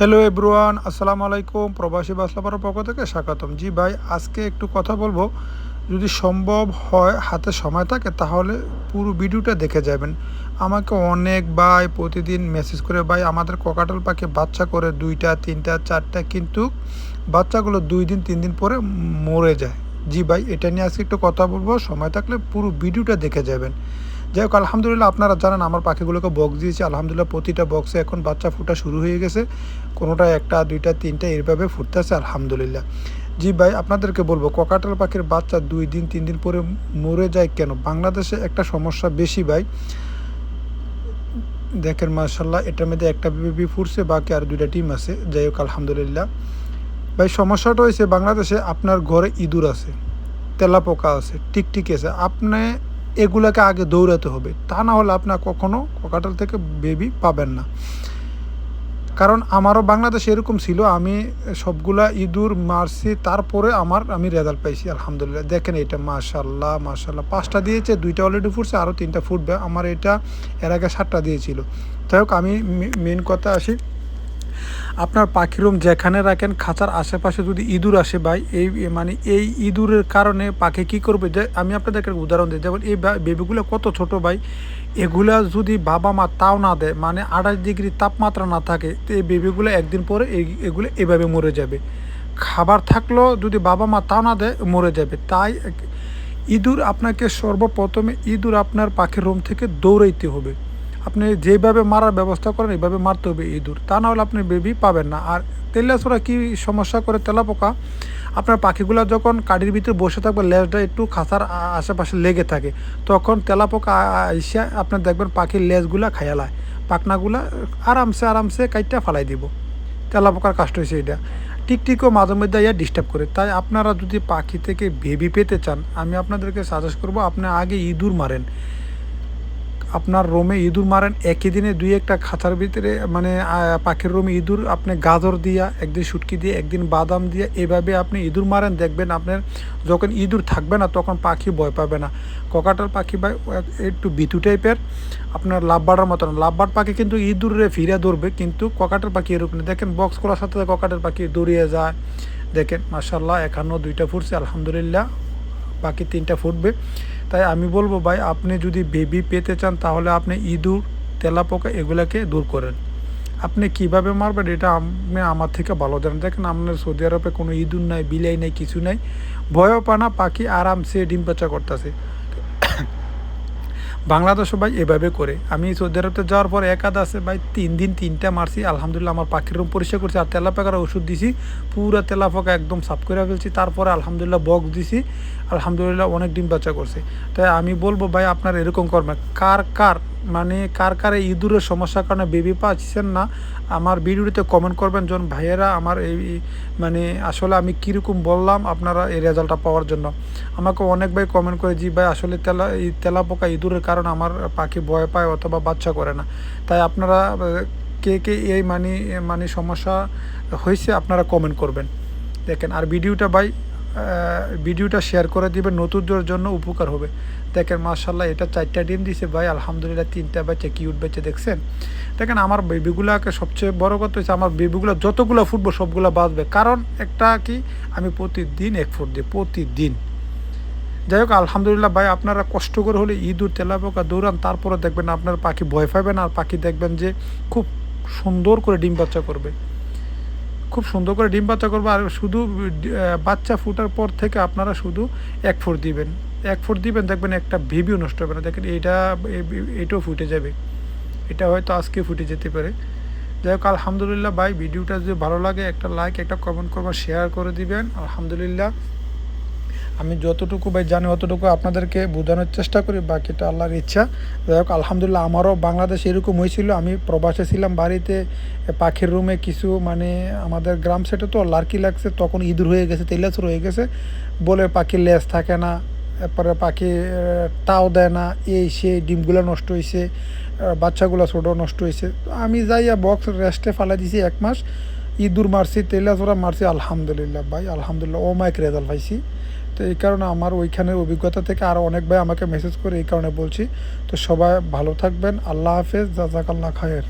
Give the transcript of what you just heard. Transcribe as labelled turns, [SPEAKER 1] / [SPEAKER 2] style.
[SPEAKER 1] Hello এব্রুয়ান আসসালামু আলাইকুম। প্রবাসী বাসলাপার পক্ষ থেকে স্বাগতম। জি ভাই, আজকে একটু কথা বলব। যদি সম্ভব হয়, হাতে সময় থাকে, তাহলে পুরো ভিডিওটা দেখে যাবেন। আমাকে অনেক ভাই প্রতিদিন মেসেজ করে, ভাই, আমাদের ককাটাল পাখি বাচ্চা করে দুইটা, তিনটা, চারটা, কিন্তু বাচ্চাগুলো দুই দিন, তিন দিন পরে মরে যায়। জি ভাই, এটা নিয়ে আজকে একটু কথা বলব। সময় থাকলে পুরো ভিডিওটা দেখে যাবেন। যাই হোক আলহামদুলিল্লাহ আপনারা জানেন আমার পাখিগুলোকে বক্স দিয়েছি। আলহামদুলিল্লাহ প্রতিটা বক্সে এখন বাচ্চা ফুটা শুরু হয়ে গেছে। কোনোটা একটা, দুইটা, তিনটা এইভাবে ফুটতেছে, আলহামদুলিল্লাহ। জি ভাই, আপনাদেরকে বলব, ককাটাল পাখির বাচ্চা দুই দিন, তিন দিন পরে মরে যায় কেন? বাংলাদেশে একটা সমস্যা বেশি ভাই। দেখেন মার্শাল্লাহ এটার মধ্যে একটা বেবি ফুটছে, বাকি আর দুইটা টিম আছে। যাই হোক আলহামদুলিল্লাহ। ভাই, সমস্যাটা হয়েছে বাংলাদেশে আপনার ঘরে ইঁদুর আছে, তেলাপোকা আছে, টিকটিক আছে। আপনি এগুলাকে আগে দৌড়াতে হবে। তা না হলে আপনার কখনো ককাটাল থেকে বেবি পাবেন না। কারণ আমারও বাংলাদেশে এরকম ছিল, আমি সবগুলা ইঁদুর মারছি, তারপরে আমার, আমি রেজাল্ট পাইছি, আলহামদুলিল্লাহ। দেখেন এটা মাশাল্লাহ মাশাল্লাহ পাঁচটা দিয়েছে, দুইটা অলরেডি ফুটছে আরও তিনটা ফুটবে। আমার এটা, এর আগে সাতটা দিয়েছিল। যাই হোক, আমি মেন কথা আসি। আপনার পাখির রুম যেখানে রাখেন, খাঁচার আশেপাশে যদি ইঁদুর আসে ভাই, এই মানে এই ইঁদুরের কারণে পাখি কী করবে? যে আমি আপনাদেরকে উদাহরণ দিই। যেমন এই বেবিগুলো কত ছোট ভাই, এগুলা যদি বাবা মা তাও না দেয় মানে আড়াই ডিগ্রি তাপমাত্রা না থাকে, তো এই বেবিগুলো একদিন পরে এগুলো এভাবে মরে যাবে। খাবার থাকলেও যদি বাবা মা তাও না দেয়, মরে যাবে। তাই ইঁদুর আপনাকে সর্বপ্রথমে ইঁদুর আপনার পাখির রুম থেকে দৌড়াইতে হবে। আপনি যেভাবে মারার ব্যবস্থা করেন, এইভাবে মারতে হবে ইঁদুর। তা না হলে আপনি বেবি পাবেন না। আর তেলাছোড়া কী সমস্যা করে? তেলাপোকা, আপনার পাখিগুলো যখন কাঠির ভিতরে বসে থাকবে, লেজটা একটু খাঁচার আশেপাশে লেগে থাকে, তখন তেলাপোকা এসে আপনার দেখবেন পাখির লেজগুলা খায়ালায় পাখনাগুলা আরামসে আরামসে কাইটটা ফালাই দিব। তেলাপোকার কাষ্ট হয়েছে এটা টিকটিকও মাঝে মধ্যে ইয়া ডিস্টার্ব করে। তাই আপনারা যদি পাখি থেকে বেবি পেতে চান, আমি আপনাদেরকে সাজেস্ট করব, আপনি আগে ইঁদুর মারেন। আপনার রোমে ইঁদুর মারেন, একই দিনে দুই একটা খাঁচার ভিতরে মানে পাখির রোমে ইঁদুর, আপনি গাজর দিয়া, একদিন শুটকি দিয়ে, একদিন বাদাম দিয়ে, এভাবে আপনি ইঁদুর মারেন, দেখবেন আপনার যখন ইঁদুর থাকবে না, তখন পাখি ভয় পাবে না। ককাটার পাখি বা একটু বিতু টাইপের, আপনার লাভবাড়ার মতন। লাভবাট পাখি কিন্তু ইঁদুরে ফিরে ধরবে, কিন্তু ককাটার পাখি এরকম দেখেন বক্স করার সাথে ককাটের পাখি দৌড়িয়ে যায়। দেখেন মাসাল্লাহ একান্ন দুইটা ফুটছে, আলহামদুলিল্লাহ, বাকি তিনটা ফুটবে। তাই আমি বলব ভাই, আপনি যদি বেবি পেতে চান, তাহলে আপনি ইঁদুর, তেলাপোকা এগুলাকে দূর করেন। আপনি কীভাবে মারবেন এটা আপনি আমার থেকে ভালো জানেন। দেখেন আপনার সৌদি আরবে কোনো ইঁদুর নাই, বিলাই নাই, কিছু নাই। ভয়ও পানা পাখি আরামসে ডিম পাচা করতেছে। বাংলাদেশও ভাই এভাবে করে। আমি সৌদি আরবতে যাওয়ার পর একাদ আছে ভাই, তিন দিন তিনটা মারছি, আলহামদুলিল্লাহ আমার পাখির রুম পরিষ্কার করছি, আর তেলাপাকার ওষুধ দিছি, পুরো তেলাপাকা একদম সাফ করে ফেলছি, তারপরে আলহামদুলিল্লাহ বক্স দিছি, আলহামদুলিল্লাহ অনেক ডিম বাচ্চা করছে। তাই আমি বলব ভাই, আপনার এরকম কর্মে কার কার মানে কার কার ইঁদুরের সমস্যার কারণে বেবি পাচ্ছেন না, আমার ভিডিওতে কমেন্ট করবেন। যখন ভাইয়েরা, আমার এই মানে আসলে আমি কীরকম বললাম আপনারা এই রেজাল্টটা পাওয়ার জন্য। আমাকে অনেক ভাই কমেন্ট করে, জি ভাই, আসলে তেলা, এই তেলা পোকা ইঁদুরের কারণে আমার পাখি ভয় পায় অথবা বাচ্চা করে না। তাই আপনারা, কে কে এই মানে মানে সমস্যা হয়েছে আপনারা কমেন্ট করবেন। দেখেন, আর ভিডিওটা ভাই ভিডিওটা শেয়ার করে দিবেন, নতুনদের জন্য উপকার হবে। দেখেন মার্শাল্লাহ এটা চারটা ডিম দিছে ভাই, আলহামদুলিল্লাহ, তিনটা বাচ্চা কিউট বাচ্চা দেখছেন? দেখেন, আমার বেবিগুলোকে সবচেয়ে বড় কথা হচ্ছে, আমার বেবিগুলো যতগুলো ফুটবো সবগুলো বাঁচবে। কারণ একটা কি, আমি প্রতিদিন এক ফুট দিই, প্রতিদিন। যাই হোক, আলহামদুলিল্লাহ ভাই, আপনারা কষ্ট করে হলে ইঁদুর তেলাপোকা দৌড়ান তারপরে দেখবেন আপনার পাখি ভয় পাবেন আর পাখি দেখবেন যে খুব সুন্দর করে ডিম বাচ্চা করবে। খুব সুন্দর করে ডিম বাচ্চা করব। আর শুধু বাচ্চা ফুটার পর থেকে আপনারা শুধু এক ফুট দিবেন। এক ফুট দিবেন, দেখবেন একটা ভিভিও নষ্ট হবে না। দেখেন এটা এটাও ফুটে যাবে। এটা হয়তো আজকে ফুটে যেতে পারে। যাই হোক, আলহামদুলিল্লাহ ভাই, ভিডিওটা যদি ভালো লাগে, একটা লাইক একটা কমেন্ট করবেন শেয়ার করে দিবেন। আলহামদুলিল্লাহ। আমি যতটুকু ভাই জানি, অতটুকু আপনাদেরকে বোঝানোর চেষ্টা করি, বাকিটা আল্লাহর ইচ্ছা। যাই হোক, আলহামদুলিল্লাহ আমারও বাংলাদেশ এরকম হয়েছিল। আমি প্রবাসে ছিলাম বাড়িতে পাখির রুমে কিছু মানে আমাদের গ্রাম সেটে তো লার্কি লাগছে, তখন ইঁদুর হয়ে গেছে, তেলাচুর হয়ে গেছে। বলে পাখির লেজ থাকে না, এরপরে পাখি তাও দেয় না, এই সে ডিমগুলো নষ্ট হয়েছে বাচ্চাগুলো ছোটো নষ্ট হয়েছে আমি যাইয়া বক্স রেস্টে ফালাই দিছি এক মাস। ইঁদুর মারছি তেলাচোরা মারছি আলহামদুলিল্লাহ ভাই, আলহামদুলিল্লাহ ও মাইক রেজাল্ট পাইছি। তো এই কারণে আমার ওইখানের অভিজ্ঞতা থেকে আরও অনেক ভাই আমাকে মেসেজ করে এই কারণে বলছি। তো সবাই ভালো থাকবেন, আল্লাহ হাফেজ জাজাকাল্লা খায়ের।